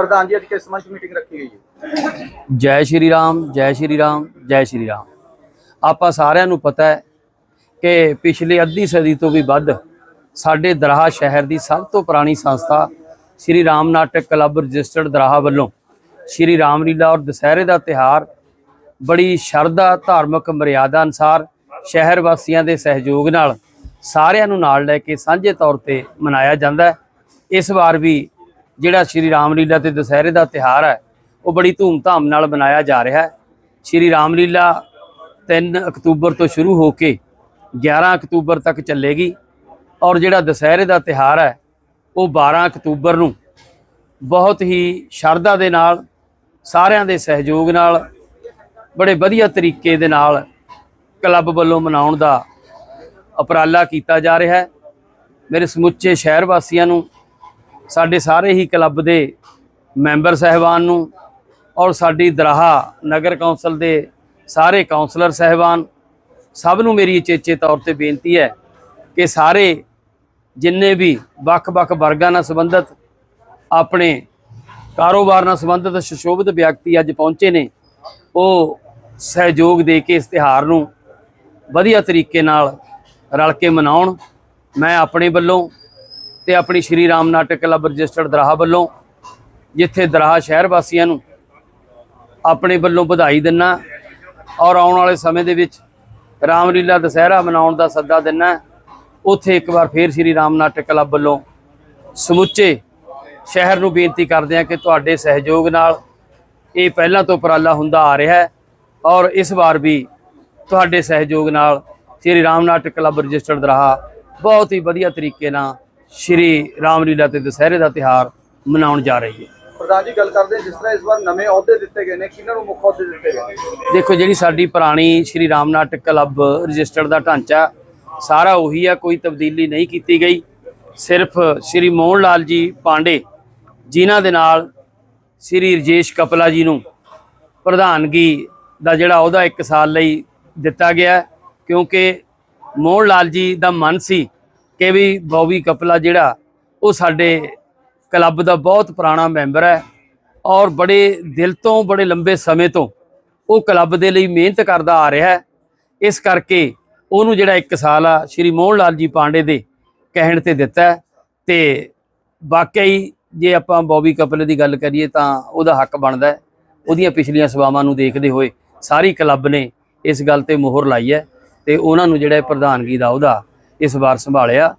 ਪ੍ਰਧਾਨ ਜੀ, ਅੱਜ ਕਿਸ ਸੰਬੰਧ 'ਚ ਮੀਟਿੰਗ ਰੱਖੀ ਗਈ ਹੈ? ਜੈ ਸ਼੍ਰੀ ਰਾਮ, ਜੈ ਸ਼੍ਰੀ ਰਾਮ, ਜੈ ਸ਼੍ਰੀ ਰਾਮ। ਆਪਾਂ ਸਾਰਿਆਂ ਨੂੰ ਪਤਾ ਹੈ ਕਿ ਪਿਛਲੇ ਅੱਧੀ ਸਦੀ ਤੋਂ ਵੀ ਵੱਧ ਸਾਡੇ ਦਰਾਹਾ ਸ਼ਹਿਰ ਦੀ ਸਭ ਤੋਂ ਪੁਰਾਣੀ ਸੰਸਥਾ ਸ਼੍ਰੀ ਰਾਮ ਨਾਟਕ ਕਲੱਬ ਰਜਿਸਟਰਡ ਦਰਾਹਾ ਵੱਲੋਂ ਸ਼੍ਰੀ ਰਾਮਲੀਲਾ ਔਰ ਦੁਸਹਿਰੇ ਦਾ ਤਿਹਾਰ ਬੜੀ ਸ਼ਰਧਾ, ਧਾਰਮਿਕ ਮਰਿਆਦਾ ਅਨਸਾਰ ਸ਼ਹਿਰ ਵਾਸੀਆਂ ਦੇ ਸਹਿਯੋਗ ਨਾਲ ਸਾਰਿਆਂ ਨੂੰ ਨਾਲ ਲੈ ਕੇ ਸਾਂਝੇ ਤੌਰ ਤੇ ਮਨਾਇਆ ਜਾਂਦਾ ਹੈ। ਇਸ ਵਾਰ ਵੀ ਜਿਹੜਾ ਸ਼੍ਰੀ ਰਾਮਲੀਲਾ ਤੇ ਦੁਸਹਿਰੇ ਦਾ ਤਿਹਾਰ ਹੈ, ਉਹ ਬੜੀ ਧੂਮਧਾਮ ਨਾਲ ਮਨਾਇਆ ਜਾ ਰਿਹਾ ਹੈ। ਸ਼੍ਰੀ ਰਾਮਲੀਲਾ 3 ਅਕਤੂਬਰ ਤੋਂ ਸ਼ੁਰੂ ਹੋ ਕੇ 11 ਅਕਤੂਬਰ ਤੱਕ ਚੱਲੇਗੀ ਔਰ ਜਿਹੜਾ ਦੁਸਹਿਰੇ ਦਾ ਤਿਹਾਰ ਹੈ, ਉਹ 12 ਅਕਤੂਬਰ ਨੂੰ ਬਹੁਤ ਹੀ ਸ਼ਰਧਾ ਦੇ ਨਾਲ, ਸਾਰਿਆਂ ਦੇ ਸਹਿਯੋਗ ਨਾਲ, ਬੜੇ ਵਧੀਆ ਤਰੀਕੇ ਦੇ ਨਾਲ ਕਲੱਬ ਵੱਲੋਂ ਮਨਾਉਣ ਦਾ ਉਪਰਾਲਾ ਕੀਤਾ ਜਾ ਰਿਹਾ ਹੈ। ਮੇਰੇ ਸਮੁੱਚੇ ਸ਼ਹਿਰ ਵਾਸੀਆਂ ਨੂੰ ਸਾਡੇ ਸਾਰੇ ਹੀ ਕਲੱਬ ਦੇ ਮੈਂਬਰ ਸਹਿਬਾਨ ਨੂੰ ਔਰ ਸਾਡੀ ਦਰਾਹਾ ਨਗਰ ਕੌਂਸਲ ਦੇ ਸਾਰੇ ਕਾਉਂਸਲਰ ਸਹਿਬਾਨ, ਸਭ ਨੂੰ ਮੇਰੀ ਚੇਚੇ ਤੌਰ ਤੇ ਬੇਨਤੀ ਹੈ ਕਿ ਸਾਰੇ ਜਿੰਨੇ ਵੀ ਵੱਖ-ਵੱਖ ਵਰਗਾਂ ਨਾਲ ਸੰਬੰਧਿਤ, ਆਪਣੇ ਕਾਰੋਬਾਰ ਨਾਲ ਸੰਬੰਧਿਤ ਸੁਸ਼ੋਭਿਤ ਵਿਅਕਤੀ ਅੱਜ ਪਹੁੰਚੇ ਨੇ, ਉਹ ਸਹਿਯੋਗ ਦੇ ਕੇ ਇਸ ਤਿਉਹਾਰ ਨੂੰ ਵਧੀਆ ਤਰੀਕੇ ਨਾਲ ਰਲ ਕੇ ਮਨਾਉਣ। ਮੈਂ ਆਪਣੇ ਵੱਲੋਂ ਤੇ ਆਪਣੀ ਸ਼੍ਰੀ ਰਾਮ ਨਾਟਕ ਕਲੱਬ ਰਜਿਸਟਰਡ ਦਰਾਹਾ ਵੱਲੋਂ, ਜਿੱਥੇ ਦਰਾਹਾ ਸ਼ਹਿਰ ਵਾਸੀਆਂ ਨੂੰ ਆਪਣੇ ਵੱਲੋਂ ਵਧਾਈ ਦਿੰਨਾ ਔਰ ਆਉਣ ਵਾਲੇ ਸਮੇਂ ਦੇ ਵਿੱਚ ਰਾਮਲੀਲਾ ਦੁਸਹਿਰਾ ਮਨਾਉਣ ਦਾ ਸੱਦਾ ਦਿੰਨਾ, ਉੱਥੇ ਇੱਕ ਵਾਰ ਫੇਰ ਸ਼੍ਰੀ ਰਾਮ ਨਾਟਕ ਕਲੱਬ ਵੱਲੋਂ ਸਮੁੱਚੇ ਸ਼ਹਿਰ ਨੂੰ ਬੇਨਤੀ ਕਰਦੇ ਹਾਂ ਕਿ ਤੁਹਾਡੇ ਸਹਿਯੋਗ ਨਾਲ ਇਹ ਪਹਿਲਾਂ ਤੋਂ ਉਪਰਾਲਾ ਹੁੰਦਾ ਆ ਰਿਹਾ ਹੈ ਔਰ ਇਸ ਵਾਰ ਵੀ ਤੁਹਾਡੇ ਸਹਿਯੋਗ ਨਾਲ ਸ਼੍ਰੀ ਰਾਮ ਨਾਟਕ ਕਲੱਬ ਰਜਿਸਟਰਡ ਦਰਾਹਾ ਬਹੁਤ ਹੀ ਵਧੀਆ ਤਰੀਕੇ ਨਾਲ ਸ਼੍ਰੀ ਰਾਮਲੀਲਾ ਤੇ ਦੁਸਹਿਰੇ ਦਾ ਤਿਹਾਰ ਮਨਾਉਣ ਜਾ ਰਹੀ ਹੈ। ਪ੍ਰਧਾਨ ਜੀ ਗੱਲ ਕਰਦੇ ਜਿਸ ਤਰ੍ਹਾਂ ਇਸ ਵਾਰ ਨਵੇਂ ਅਹੁਦੇ ਦਿੱਤੇ ਗਏ ਨੇ ਕਿਹਨਾਂ ਨੂੰ ਮੁੱਖ ਅਹੁਦੇ ਦਿੱਤੇ ਗਏ ਦੇਖੋ ਜਿਹੜੀ ਸਾਡੀ ਪੁਰਾਣੀ ਸ਼੍ਰੀ ਰਾਮ ਨਾਟਕ ਕਲੱਬ ਰਜਿਸਟਰਡ ਦਾ ਢਾਂਚਾ ਸਾਰਾ ਉਹੀ ਆ ਕੋਈ ਤਬਦੀਲੀ ਨਹੀਂ ਕੀਤੀ ਗਈ। ਸਿਰਫ ਸ਼੍ਰੀ ਮੋਹਨ ਲਾਲ ਜੀ ਪਾਂਡੇ ਜਿਨ੍ਹਾਂ ਦੇ ਨਾਲ ਸ਼੍ਰੀ ਰਜੇਸ਼ ਕਪਲਾ ਜੀ ਨੂੰ ਪ੍ਰਧਾਨਗੀ ਦਾ ਜਿਹੜਾ ਉਹਦਾ 1 ਸਾਲ ਲਈ ਦਿੱਤਾ ਗਿਆ ਕਿਉਂਕਿ ਮੋਹਨ ਲਾਲ ਜੀ ਦਾ ਮਨ ਸੀ ਕਿ ਵੀ ਬੌਬੀ ਕਪਲਾ ਜਿਹੜਾ, ਉਹ ਸਾਡੇ ਕਲੱਬ ਦਾ ਬਹੁਤ ਪੁਰਾਣਾ ਮੈਂਬਰ ਹੈ ਔਰ ਬੜੇ ਦਿਲ ਤੋਂ, ਬੜੇ ਲੰਬੇ ਸਮੇਂ ਤੋਂ ਉਹ ਕਲੱਬ ਦੇ ਲਈ ਮਿਹਨਤ ਕਰਦਾ ਆ ਰਿਹਾ ਹੈ। ਇਸ ਕਰਕੇ ਉਹਨੂੰ ਜਿਹੜਾ 1 ਸਾਲ ਆ ਸ਼੍ਰੀ ਮੋਹਨ ਲਾਲ ਜੀ ਪਾਂਡੇ ਦੇ ਕਹਿਣ ਤੇ ਦਿੱਤਾ ਹੈ ਤੇ ਵਾਕਈ ਜੇ ਆਪਾਂ ਬੌਬੀ ਕਪਲੇ ਦੀ ਗੱਲ ਕਰੀਏ ਤਾਂ ਉਹਦਾ ਹੱਕ ਬਣਦਾ ਉਹਦੀਆਂ ਪਿਛਲੀਆਂ ਸੇਵਾਵਾਂ ਨੂੰ ਦੇਖਦੇ ਹੋਏ ਸਾਰੀ ਕਲੱਬ ਨੇ ਇਸ ਗੱਲ ਤੇ ਮੋਹਰ ਲਾਈ ਹੈ ਤੇ ਉਹਨਾਂ ਨੂੰ ਜਿਹੜਾ ਪ੍ਰਧਾਨਗੀ ਦਾ ਉਹਦਾ ਇਸ ਵਾਰ ਸੰਭਾਲਿਆ।